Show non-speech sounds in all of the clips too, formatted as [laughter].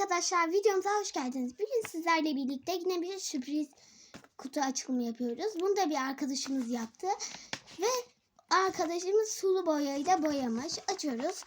arkadaşlar videomuza hoş geldiniz. Bugün sizlerle birlikte yine bir sürpriz kutu açılımı yapıyoruz. Bunu da bir arkadaşımız yaptı. Ve arkadaşımız sulu boyayla boyamış. Açıyoruz.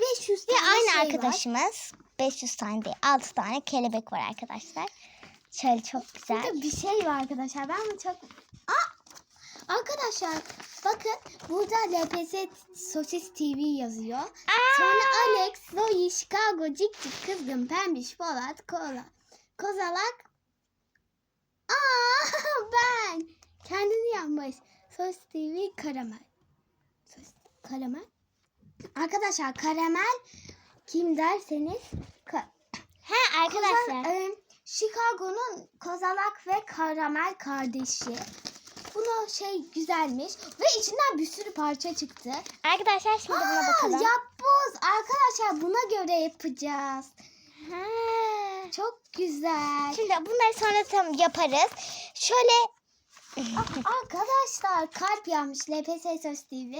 500 Ve tane aynı şey var. arkadaşımız 500 tane değil 6 tane kelebek var arkadaşlar. Şöyle çok güzel. Burada bir şey var arkadaşlar. Ben bunu çok... Aa! Arkadaşlar bakın burada LPS Sosis TV yazıyor. Sonra Alex, Zoe, Chicago, Cik Cik, Kızgın, Pembiş, Polat, Kola, Kozalak. Aa [laughs] ben. Kendini yapmış. Sos TV karamel. Sos karamel. Arkadaşlar karamel kim derseniz ka- Ha arkadaşlar. Kozal- e, Chicago'nun Kozalak ve Karamel kardeşi. Bunu şey güzelmiş ve içinden bir sürü parça çıktı. Arkadaşlar şimdi buna Aa, bakalım. yapboz. Arkadaşlar buna göre yapacağız. Ha. Çok güzel. Şimdi bunları sonra tam yaparız. Şöyle Arkadaşlar kalp yapmış LPS Söz TV.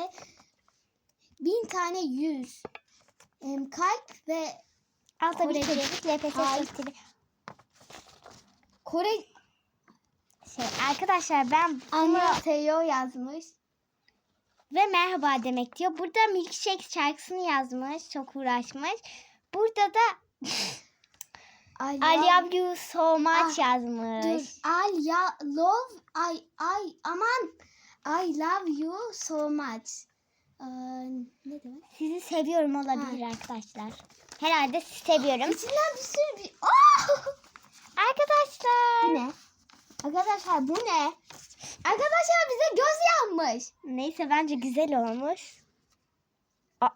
Bin tane yüz. Kalp ve altta bir çocuk LPS. Sos TV. Kore Şey, arkadaşlar ben bunu Anlateo yazmış. ve merhaba demek diyor. Burada Milkshake şarkısını yazmış. Çok uğraşmış. Burada da [laughs] I I love- love you so much yazmış. Dur. I love I I aman I love you so much. Ee, ne demek? Sizi seviyorum olabilir arkadaşlar. Herhalde sizi seviyorum. İçinden bir sürü bir... Oh! [laughs] Arkadaşlar. Bu ne? Arkadaşlar bu ne? Arkadaşlar bize göz yanmış. Neyse bence güzel olmuş. A-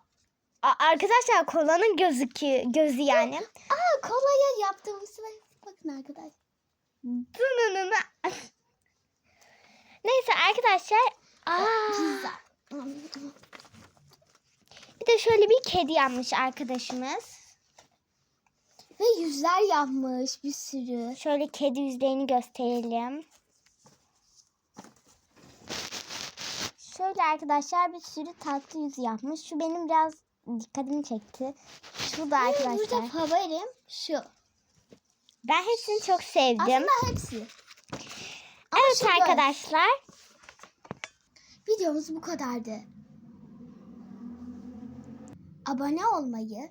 a- arkadaşlar kolanın gözükü gözü yani. [laughs] Aa kolaya yaptığımız bakın arkadaşlar. Neyse arkadaşlar. Aa, Pizza. bir de şöyle bir kedi yapmış arkadaşımız. Ve yüzler yapmış bir sürü. Şöyle kedi yüzlerini gösterelim. Şöyle arkadaşlar bir sürü tatlı yüz yapmış. Şu benim biraz dikkatimi çekti. Şu da Benim arkadaşlar. Burada favorim şu. Ben hepsini çok sevdim. Aslında hepsi. Ama evet şu arkadaşlar. Videomuz bu kadardı. Abone olmayı,